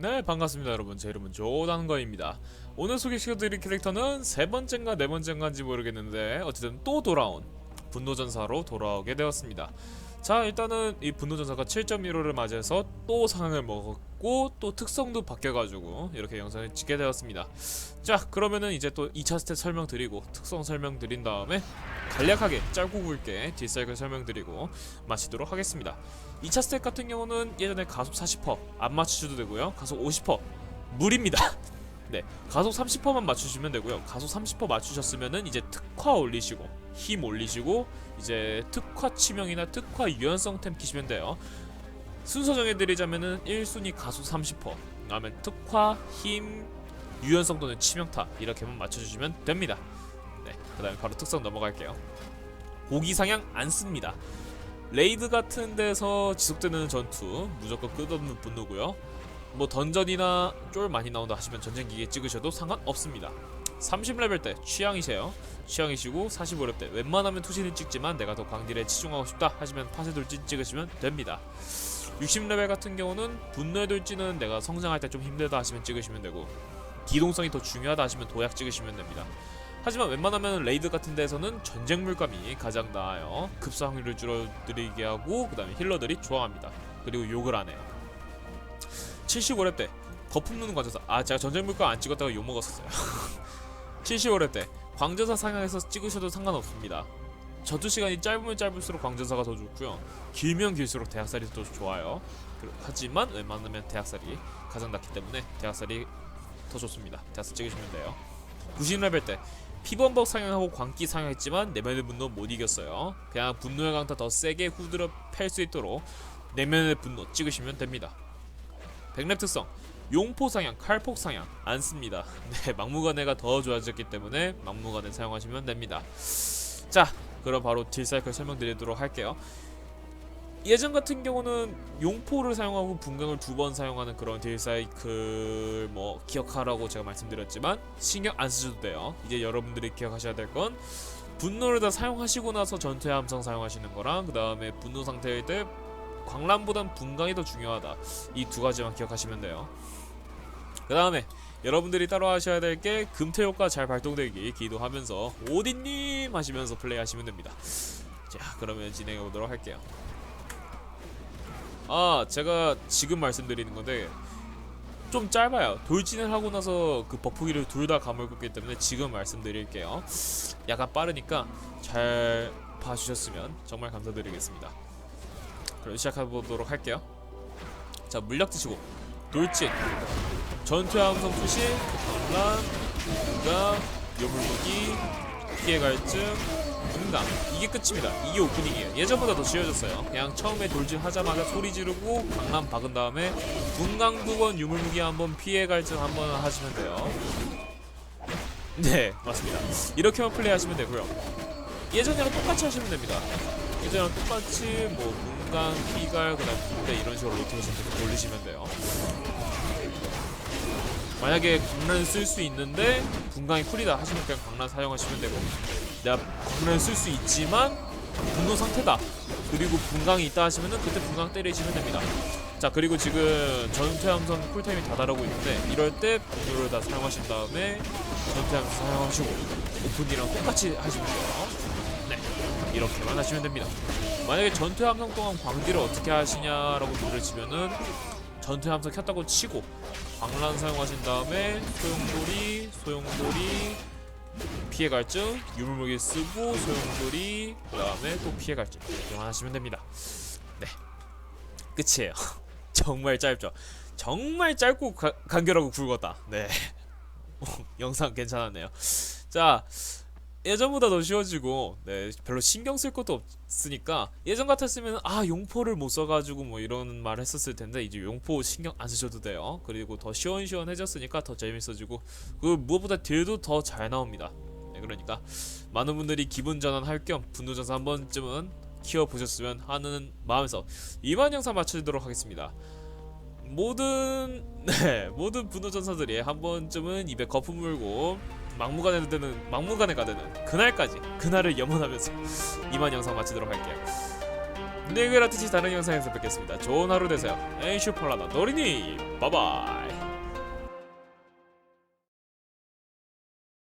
네 반갑습니다 여러분. 제 이름은 조단거입니다. 오늘 소개시켜드릴 캐릭터는 세 번째인가 네 번째인가인지 모르겠는데 어쨌든 또 돌아온 분노전사로 돌아오게 되었습니다 자 일단은 이 분노전사가 7.15를 맞이해서 또 상향을 먹었고 또 특성도 바뀌어가지고 이렇게 영상을 찍게 되었습니다 자 그러면은 이제 또 2차 스탯 설명드리고 특성 설명드린 다음에 간략하게 짧고 굵게 딜사이클 설명드리고 마치도록 하겠습니다 2차 스택 같은 경우는 예전에 가속 40%안 맞추셔도 되고요. 가속 50% 무리입니다. 네, 가속 30%만 맞추시면 되고요. 가속 30% 맞추셨으면은 이제 특화 올리시고 힘 올리시고 이제 특화 치명이나 특화 유연성 템 키시면 돼요. 순서 정해드리자면은 1순위 가속 30%, 그다음에 특화, 힘, 유연성 또는 치명타 이렇게만 맞춰주시면 됩니다. 네, 그 다음에 바로 특성 넘어갈게요. 고기 상향 안 씁니다. 레이드 같은 데서 지속되는 전투 무조건 끝없는 분노고요. 뭐 던전이나 쫄 많이 나온다 하시면 전쟁기계 찍으셔도 상관없습니다. 30레벨 때 취향이세요. 취향이시고 45레벨 때 웬만하면 투신을 찍지만 내가 더 광딜에 치중하고 싶다 하시면 파세 돌진 찍으시면 됩니다. 60레벨 같은 경우는 분노의 돌진은 내가 성장할 때 좀 힘들다 하시면 찍으시면 되고 기동성이 더 중요하다 하시면 도약 찍으시면 됩니다. 하지만 웬만하면 레이드 같은 데서는 전쟁 물감이 가장 나아요. 급사 확률을 줄어들이게 하고 그 다음에 힐러들이 좋아합니다. 그리고 욕을 안 해요. 75렙 때 거품 누는 관전사 아 제가 전쟁 물감 안 찍었다가 욕 먹었었어요. 75렙 때 광전사 상향해서 찍으셔도 상관없습니다. 전투 시간이 짧으면 짧을수록 광전사가 더 좋고요. 길면 길수록 대학살이 더 좋아요. 그- 하지만 웬만하면 대학살이 가장 낫기 때문에 대학살이 더 좋습니다. 대학살 찍으시면 돼요. 90레벨 때 피번벅 상향하고 광기 상향했지만 내면의 분노 못 이겼어요. 그냥 분노의 강타 더 세게 후드려 팰 수 있도록 내면의 분노 찍으시면 됩니다. 백랩 특성 용포 상향, 칼폭 상향 안 씁니다. 네, 막무가내가 더 좋아졌기 때문에 막무가내 사용하시면 됩니다. 자, 그럼 바로 딜사이클 설명드리도록 할게요. 예전 같은 경우는 용포를 사용하고 분광을 두 번 사용하는 그런 딜사이클 뭐 기억하라고 제가 말씀드렸지만 신경 안 쓰셔도 돼요. 이제 여러분들이 기억하셔야 될 건 분노를 다 사용하시고 나서 전투의 함성 사용하시는 거랑 그 다음에 분노 상태일 때 광란보단 분광이 더 중요하다. 이 두 가지만 기억하시면 돼요. 그 다음에 여러분들이 따로 하셔야 될 게 금태 효과 잘 발동되기 기도하면서 오딘님 하시면서 플레이하시면 됩니다. 자 그러면 진행해 보도록 할게요. 아 제가 지금 말씀드리는 건데 좀 짧아요. 돌진을 하고 나서 그 버프기를 둘다 감을 때문에 지금 말씀드릴게요. 약간 빠르니까 잘 봐주셨으면 정말 감사드리겠습니다. 그럼 시작해 보도록 할게요. 자 물약 드시고 돌진, 전투의 함성 투시, 강란, 분강, 요물무기, 피해 갈증, 분강 이게 끝입니다. 이게 오프닝이에요. 예전보다 더 쉬워졌어요. 그냥 처음에 돌진 하자마자 소리 지르고 강남 박은 다음에 분강 두 번, 유물무기 한 번, 피해 갈증 한번 하시면 돼요. 네, 맞습니다. 이렇게만 플레이하시면 되고요. 예전이랑 똑같이 하시면 됩니다. 예전이랑 똑같이 뭐 분강, 피갈, 그 다음 군대 이런 식으로 로테이션 돌리시면 돼요. 만약에 강란을 쓸수 있는데 분강이 쿨이다 하시면 그냥 강란 사용하시면 되고. 내가 강란을 쓸수 있지만 분노 상태다. 그리고 분강이 있다 하시면은 그때 분강 때리시면 됩니다. 자 그리고 지금 전투 함성 쿨타임이 다 다르고 있는데 이럴 때 분노를 다 사용하신 다음에 전투 함성 사용하시고 오픈이랑 똑같이 하시면 돼요. 네 이렇게만 하시면 됩니다. 만약에 전투 함성 동안 광딜을 어떻게 하시냐라고 물으시면은 전투 함성 켰다고 치고 광란 사용하신 다음에 소용돌이, 소용돌이, 피해 갈증, 유물무기 쓰고 소용돌이, 그 다음에 또 피해 갈증 이렇게만 하시면 됩니다. 네, 끝이에요. 정말 짧죠. 정말 짧고 가, 간결하고 굵었다. 네, 영상 괜찮았네요. 자. 예전보다 더 쉬워지고 네 별로 신경 쓸 것도 없으니까 예전 같았으면 아 용포를 못 써가지고 뭐 이런 말 했었을 텐데 이제 용포 신경 안 쓰셔도 돼요. 그리고 더 시원시원해졌으니까 더 재밌어지고 그 무엇보다 딜도 더 잘 나옵니다. 네 그러니까 많은 분들이 기분 전환 할 겸 분노전사 한 번쯤은 키워 보셨으면 하는 마음에서 이만 영상 마치도록 하겠습니다. 모든 네 모든 분노전사들이 한 번쯤은 입에 거품 물고 막무가내 되는 막무가내가 되는 그날까지 그날을 염원하면서 이만 영상 마치도록 할게요. 네, 그렇듯이 다른 영상에서 뵙겠습니다. 좋은 하루 되세요. 에이슈 폴라다 노리니 바바이.